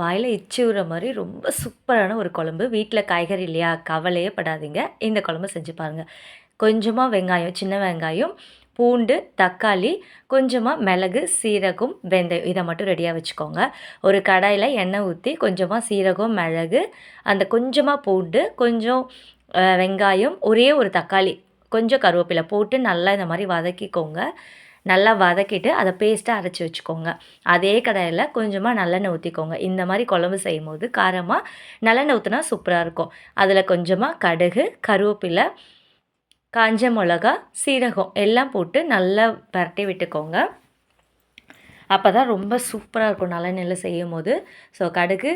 வாயில் எச்சி விடுற மாதிரி ரொம்ப சூப்பரான ஒரு குழம்பு. வீட்டில் காய்கறி இல்லையா? கவலையே படாதீங்க. இந்த குழம்பு செஞ்சு பாருங்கள் கொஞ்சமாக வெங்காயம் சின்ன வெங்காயம் பூண்டு தக்காளி கொஞ்சமாக மிளகு சீரகம் வெந்தயம். இதை மட்டும் ரெடியாக வச்சுக்கோங்க. ஒரு கடாயில் எண்ணெய் ஊற்றி கொஞ்சமாக சீரகம் மிளகு அந்த கொஞ்சமாக பூண்டு கொஞ்சம் வெங்காயம் ஒரே ஒரு தக்காளி கொஞ்சம் கருவேப்பிலை போட்டு நல்லா இந்த மாதிரி வதக்கிக்கோங்க. நல்லா வதக்கிட்டு அதை பேஸ்ட்டாக அரைச்சி வச்சுக்கோங்க. அதே கடாயில் கொஞ்சமாக நல்லெண்ணெய் ஊற்றிக்கோங்க இந்த மாதிரி குழம்பு செய்யும் போது காரமாக நல்லெண்ணெய் ஊற்றினா சூப்பராக இருக்கும். அதில் கொஞ்சமாக கடுகு கருவேப்பிலை காஞ்ச மிளகா சீரகம் எல்லாம் போட்டு நல்லா பரட்டி விட்டுக்கோங்க. அப்போ தான் ரொம்ப சூப்பராக இருக்கும் நல்லெண்ணெயில் செய்யும் போது ஸோ கடுகு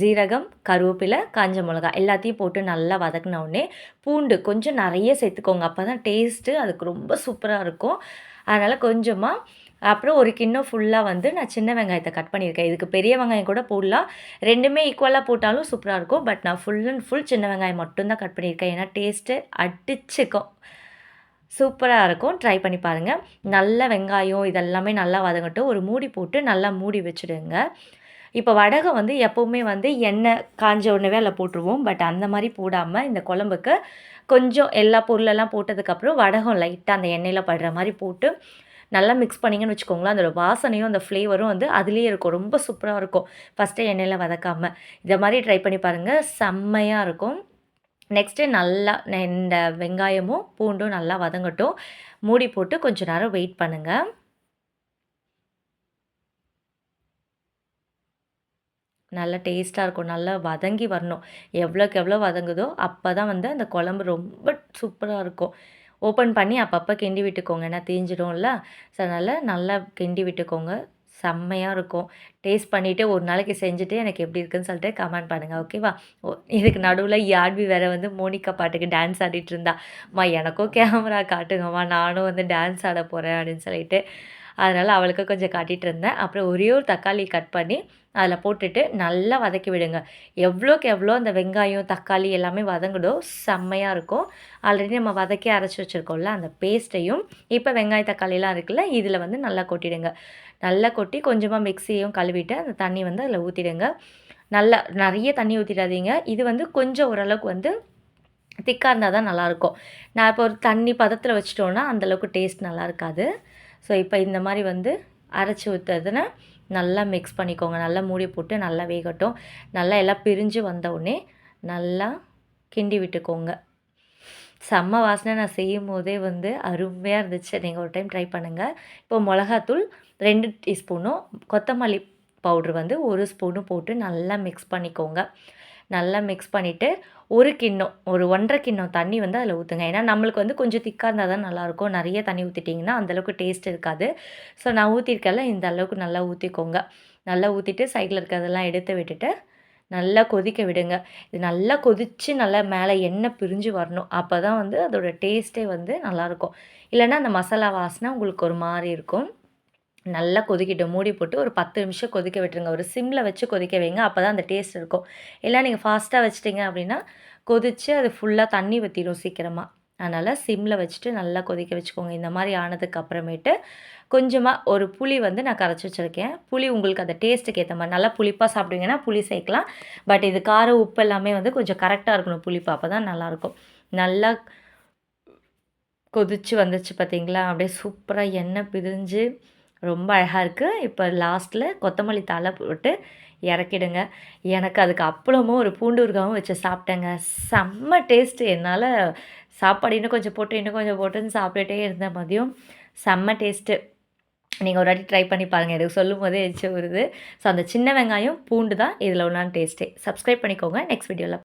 ஜீரகம் கருவேப்பிலை காஞ்ச மிளகா எல்லாத்தையும் போட்டு நல்லா வதக்கின பூண்டு கொஞ்சம் நிறைய சேர்த்துக்கோங்க. அப்போ தான் டேஸ்ட்டு அதுக்கு ரொம்ப சூப்பராக இருக்கும். அதனால் கொஞ்சமாக அப்புறம் ஒரு கிண்ணம் ஃபுல்லாக வந்து நான் சின்ன வெங்காயத்தை கட் பண்ணியிருக்கேன். இதுக்கு பெரிய வெங்காயம் கூட போடலாம். ரெண்டுமே ஈக்குவலாக போட்டாலும் சூப்பராக இருக்கும். பட் நான் ஃபுல் அண்ட் ஃபுல் சின்ன வெங்காயம் மட்டும்தான் கட் பண்ணியிருக்கேன். ஏன்னா டேஸ்ட்டு அடிச்சுக்கும். சூப்பராக இருக்கும். ட்ரை பண்ணி பாருங்கள் நல்ல வெங்காயம் இதெல்லாமே நல்லா வதங்கட்டும். ஒரு மூடி போட்டு நல்லா மூடி வச்சுடுங்க. இப்போ வடகம் வந்து எப்போவுமே வந்து எண்ணெய் காஞ்ச உடனே அதில் போட்டுருவோம். பட் அந்த மாதிரி போடாமல் இந்த குழம்புக்கு கொஞ்சம் எல்லா பொருளெல்லாம் போட்டதுக்கப்புறம் வடகம் லைட்டாக அந்த எண்ணெயில் படுற மாதிரி போட்டு நல்லா மிக்ஸ் பண்ணிங்கன்னு வச்சுக்கோங்களேன். அதோடய வாசனையும் அந்த ஃப்ளேவரும் வந்து அதுலேயே இருக்கும். ரொம்ப சூப்பராக இருக்கும். ஃபஸ்ட்டு எண்ணெயில் வதக்காமல் இதை மாதிரி ட்ரை பண்ணி பாருங்கள் செம்மையாக இருக்கும். நெக்ஸ்ட்டு நல்லா இந்த வெங்காயமும் பூண்டும் நல்லா வதங்கட்டும். மூடி போட்டு கொஞ்சம் நேரம் வெயிட் பண்ணுங்கள் நல்லா டேஸ்ட்டாக இருக்கும். நல்லா வதங்கி வரணும். எவ்வளோக்கு எவ்வளோ வதங்குதோ அப்போ தான் வந்து அந்த குழம்பு ரொம்ப சூப்பராக இருக்கும். ஓப்பன் பண்ணி அப்பப்போ கிண்டி விட்டுக்கோங்க. ஏன்னா தீஞ்சிடும்ல. ஸோ அதனால் நல்லா கிண்டி விட்டுக்கோங்க. செம்மையாக இருக்கும். டேஸ்ட் பண்ணிவிட்டு ஒரு நாளைக்கு செஞ்சுட்டு எனக்கு எப்படி இருக்குன்னு சொல்லிட்டு கமெண்ட் பண்ணுங்கள் ஓகேவா ஓ இதுக்கு நடுவில் யாட்வி வேறு வந்து மோனிகா பாட்டுக்கு டான்ஸ் ஆடிட்டு இருந்தா. அம்மா எனக்கும் கேமரா காட்டுங்கம்மா. நானும் வந்து டான்ஸ் ஆட போகிறேன் அப்படின்னு சொல்லிட்டு. அதனால் அவளுக்கு கொஞ்சம் காட்டிகிட்டு இருந்தேன். அப்புறம் ஒரே ஒரு தக்காளி கட் பண்ணி அதில் போட்டுட்டு நல்லா வதக்கி விடுங்க. எவ்வளோக்கு எவ்வளோ அந்த வெங்காயம் தக்காளி எல்லாமே வதங்கிடும் செம்மையாக இருக்கும். ஆல்ரெடி நம்ம வதக்கி அரைச்சி வச்சுருக்கோம்ல அந்த பேஸ்ட்டையும் இப்போ வெங்காய தக்காளிலாம் இருக்குல்ல இதில் வந்து நல்லா கொட்டிடுங்க. நல்லா கொட்டி கொஞ்சமாக மிக்சியும் கழுவிட்டு அந்த தண்ணி வந்து அதில் ஊற்றிடுங்க நல்லா நிறைய தண்ணி ஊற்றிடாதீங்க இது வந்து கொஞ்சம் ஓரளவுக்கு வந்து திக்காக இருந்தால் தான் நல்லாயிருக்கும். நான் இப்போ ஒரு தண்ணி பதத்தில் வச்சிட்டோன்னா அந்தளவுக்கு டேஸ்ட் நல்லா இருக்காது. ஸோ இப்போ இந்த மாதிரி வந்து அரைச்சி ஊற்றுறதுன்னா நல்லா மிக்ஸ் பண்ணிக்கோங்க. நல்லா மூடி போட்டு நல்லா வேகட்டும். நல்லா எல்லாம் பிரிஞ்சு வந்தவுடனே நல்லா கிண்டி விட்டுக்கோங்க. செம்ம வாசனை நான் செய்யும் போதே வந்து அருமையாக இருந்துச்சு. நீங்கள் ஒரு டைம் ட்ரை பண்ணுங்கள் இப்போ மிளகாத்தூள் ரெண்டு டீஸ்பூனும் கொத்தமல்லி பவுட்ரு வந்து ஒரு ஸ்பூனும் போட்டு நல்லா மிக்ஸ் பண்ணிக்கோங்க. நல்லா மிக்ஸ் பண்ணிவிட்டு ஒரு கிண்ணம் ஒரு ஒன்றரை கிண்ணம் தண்ணி வந்து அதில் ஊற்றுங்க ஏன்னா நம்மளுக்கு வந்து கொஞ்சம் திக்காக இருந்தால் தான் நல்லாயிருக்கும் நிறைய தண்ணி ஊற்றிட்டிங்கன்னா அந்தளவுக்கு டேஸ்ட் இருக்காது. ஸோ நான் ஊற்றிருக்கல இந்த அளவுக்கு நல்லா ஊற்றிக்கோங்க நல்லா ஊற்றிட்டு சைடில் இருக்கிறதெல்லாம் எடுத்து விட்டுட்டு நல்லா கொதிக்க விடுங்க. இது நல்லா கொதித்து நல்லா மேலே எண்ணெய் பிரிஞ்சு வரணும். அப்போ தான் வந்து அதோடய டேஸ்ட்டே வந்து நல்லாயிருக்கும் இல்லைன்னா அந்த மசாலா வாசனை உங்களுக்கு ஒரு மாதிரி இருக்கும். நல்லா கொதிக்கிட்டு மூடி போட்டு ஒரு பத்து நிமிஷம் கொதிக்க விட்டுருங்க. ஒரு சிம்மில் வச்சு கொதிக்க வைங்க. அப்போ தான் அந்த டேஸ்ட் இருக்கும். இல்லை நீங்கள் ஃபாஸ்ட்டாக வச்சிட்டிங்க அப்படின்னா கொதித்து அது ஃபுல்லாக தண்ணி வற்றிடும் சீக்கிரமாக அதனால் சிம்மில் வச்சுட்டு நல்லா கொதிக்க வச்சுக்கோங்க. இந்த மாதிரி ஆனதுக்கு அப்புறமேட்டு கொஞ்சமாக ஒரு புளி வந்து நான் கரைச்சி வச்சுருக்கேன். புளி உங்களுக்கு அந்த டேஸ்ட்டுக்கு ஏற்ற மாதிரி நல்லா புளிப்பாக சாப்பிடுவீங்கன்னா புளி சேர்க்கலாம். பட் இது காரம் உப்பு எல்லாமே வந்து கொஞ்சம் கரெக்டாக இருக்கணும் புளிப்பு. அப்போ தான் நல்லாயிருக்கும். நல்லா கொதித்து வந்துச்சு பார்த்தீங்களா அப்படியே சூப்பராக எண்ணெய் பிரிஞ்சு ரொம்ப அழகாக இருக்குது இப்போ லாஸ்ட்டில் கொத்தமல்லி தலை போட்டு இறக்கிடுங்க. எனக்கு அதுக்கு அப்பளமும் ஒரு பூண்டு ஊறுகாவும் வச்சு சாப்பிட்டேங்க. செம்ம டேஸ்ட்டு என்னால் சாப்பாடு இன்னும் கொஞ்சம் போட்டு இன்னும் கொஞ்சம் போட்டுன்னு சாப்பிட்டுட்டே இருந்தேன் மதியம். செம்ம டேஸ்ட்டு நீங்கள் ஒரு வாட்டி ட்ரை பண்ணி பாருங்கள் எனக்கு சொல்லும் போதே எச்சு வருது. ஸோ அந்த சின்ன வெங்காயம் பூண்டு தான் இதில் ஒன்றான டேஸ்ட்டே சப்ஸ்கிரைப் பண்ணிக்கோங்க. நெக்ஸ்ட் வீடியோவில்